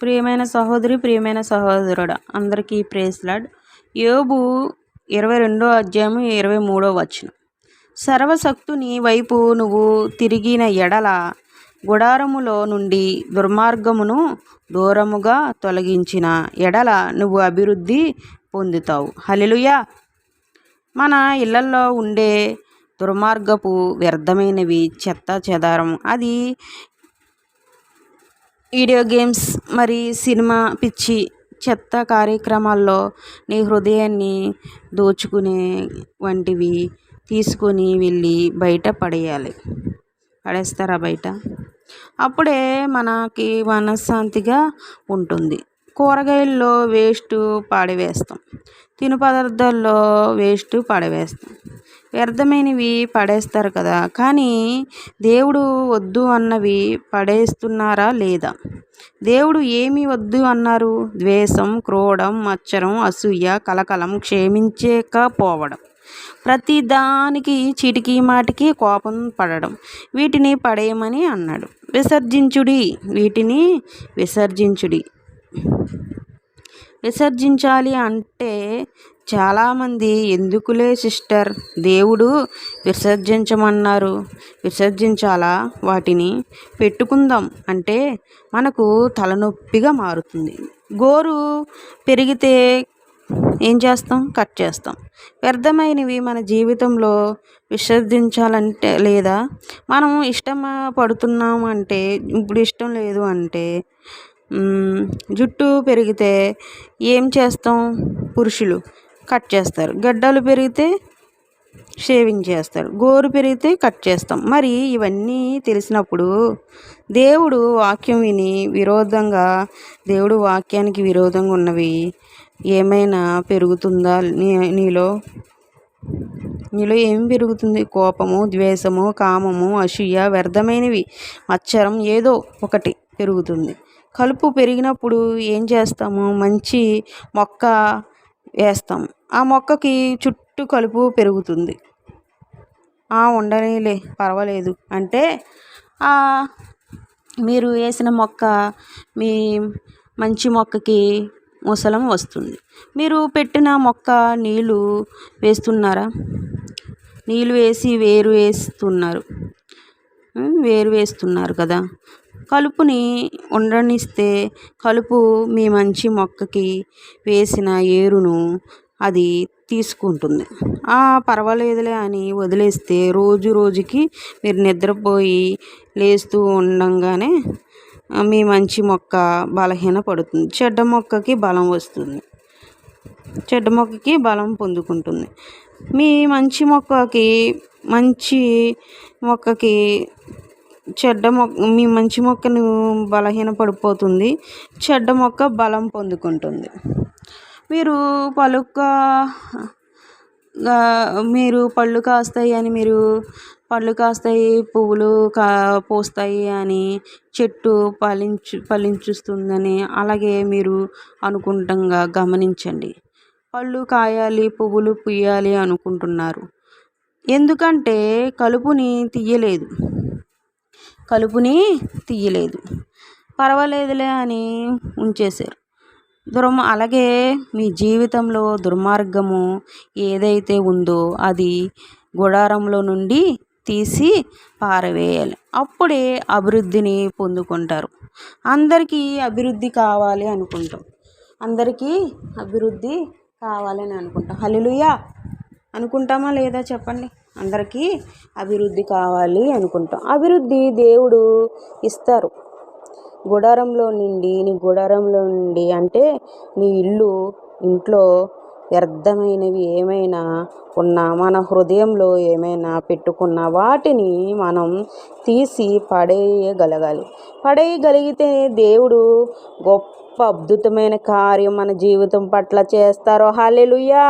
ప్రియమైన సహోదరి ప్రియమైన సహోదరుడు అందరికీ ప్రేస్లాడ్ యోబు ఇరవై రెండో అధ్యాయం ఇరవై మూడో వచ్చిన సర్వశక్తుని వైపు నువ్వు తిరిగిన ఎడల గుడారములో నుండి దుర్మార్గమును దూరముగా తొలగించిన ఎడల నువ్వు అభివృద్ధి పొందుతావు. హలిలుయా మన ఇళ్ళల్లో ఉండే దుర్మార్గపు వ్యర్థమైనవి చెత్త చెదారం. అది వీడియో గేమ్స్ మరి సినిమా పిచ్చి చెత్త కార్యక్రమాల్లో నీ హృదయాన్ని దోచుకునే వంటివి తీసుకొని వెళ్ళి బయట పడేయాలి. పడేస్తారా బయట? అప్పుడే మనకి మనశ్శాంతిగా ఉంటుంది. కూరగాయల్లో వేస్ట్ పాడవేస్తాం. తిను పదార్థాల్లో వేస్ట్ పడవేస్తాం. వ్యర్థమైనవి పడేస్తారు కదా. కానీ దేవుడు వద్దు అన్నవి పడేస్తున్నారా లేదా? దేవుడు ఏమి వద్దు అన్నారు? ద్వేషం క్రోడం మచ్చరం అసూయ కలకలం క్షమించకపోవడం. ప్రతి దానికి చిటికి మాటికి కోపం పడడం. వీటిని పడేయమని అన్నాడు. విసర్జించుడి. వీటిని విసర్జించుడి. విసర్జించాలి అంటే చాలామంది ఎందుకులే సిస్టర్? దేవుడు విసర్జించమన్నారు. విసర్జించాలా? వాటిని పెట్టుకుందాం. అంటే మనకు తలనొప్పిగా మారుతుంది. గోరు పెరిగితే ఏం చేస్తాం? కట్ చేస్తాం. వ్యర్థమైనవి మన జీవితంలో విసర్జించాలంటే లేదా మనం ఇష్టం పడుతున్నాం అంటే ఇప్పుడు ఇష్టం లేదు అంటే జుట్టు పెరిగితే ఏం చేస్తాం? పురుషులు. కట్ చేస్తారు. గడ్డలు పెరిగితే షేవింగ్ చేస్తారు. గోరు పెరిగితే కట్ చేస్తాం. మరి ఇవన్నీ తెలిసినప్పుడు దేవుడు వాక్యం విని విరోధంగా దేవుడు వాక్యానికి విరోధంగా ఉన్నవి ఏమైనా పెరుగుతుందా? నీ నీలో? నీలో ఏం పెరుగుతుంది? కోపము ద్వేషము కామము అసూయ వ్యర్థమైనవి మచ్చరం ఏదో ఒకటి పెరుగుతుంది. కలుపు పెరిగినప్పుడు ఏం చేస్తాము? మంచి మొక్క వేస్తాం. ఆ మొక్కకి చుట్టూ కలుపు పెరుగుతుంది. ఉండనీలే పర్వాలేదు. అంటే మీరు వేసిన మొక్క మీ మంచి మొక్కకి ముసలం వస్తుంది. మీరు పెట్టిన మొక్క నీళ్ళు వేస్తున్నారా? నీళ్ళు వేసి వేరు వేస్తున్నారు. వేరు వేస్తున్నారు కదా. కలుపుని ఉండనిస్తే కలుపు మీ మంచి మొక్కకి వేసిన ఏరును అది తీసుకుంటుంది. పర్వాలేదులే అని వదిలేస్తే రోజు రోజుకి మీరు నిద్రపోయి లేస్తూ ఉండంగానే మీ మంచి మొక్క బలహీన పడుతుంది. చెడ్డ మొక్కకి బలం వస్తుంది. చెడ్డ మొక్కకి బలం పొందుకుంటుంది. మీ మంచి మొక్కకి మంచి మొక్కకి చెడ్డ మొక్క మీ మంచి మొక్కను బలహీన పడిపోతుంది చెడ్డ మొక్క బలం పొందుకుంటుంది. మీరు పలుక మీరు పళ్ళు కాస్తాయి అని మీరు పళ్ళు కాస్తాయి పువ్వులు కా పోస్తాయి అని చెట్టు ఫలించు ఫలించుస్తుందని అలాగే మీరు అనుకుంటంగా గమనించండి. పళ్ళు కాయాలి పువ్వులు పుయ్యాలి అనుకుంటున్నారు. ఎందుకంటే కలుపుని తీయలేదు. కలుపుని తీయలేదు. పర్వాలేదులే అని ఉంచేశారు. దుర్మ అలాగే మీ జీవితంలో దుర్మార్గము ఏదైతే ఉందో అది గుడారంలో నుండి తీసి పారవేయాలి. అప్పుడే అభివృద్ధిని పొందుకుంటారు. అందరికీ అభివృద్ధి కావాలి అనుకుంటాం. అందరికీ అభివృద్ధి కావాలని అనుకుంటాం. హలిలుయా అనుకుంటామా లేదా చెప్పండి? అందరికీ అభివృద్ధి కావాలి అనుకుంటాం. అభివృద్ధి దేవుడు ఇస్తారు. గుడారంలో నుండి నీ గుడారంలో నుండి అంటే నీ ఇల్లు ఇంట్లో వ్యర్థమైనవి ఏమైనా ఉన్నా మన హృదయంలో ఏమైనా పెట్టుకున్న వాటిని మనం తీసి పడేయగలగాలి. పడేయగలిగితే దేవుడు గొప్ప అద్భుతమైన కార్యం మన జీవితం పట్ల చేస్తారో. హాలెలుయా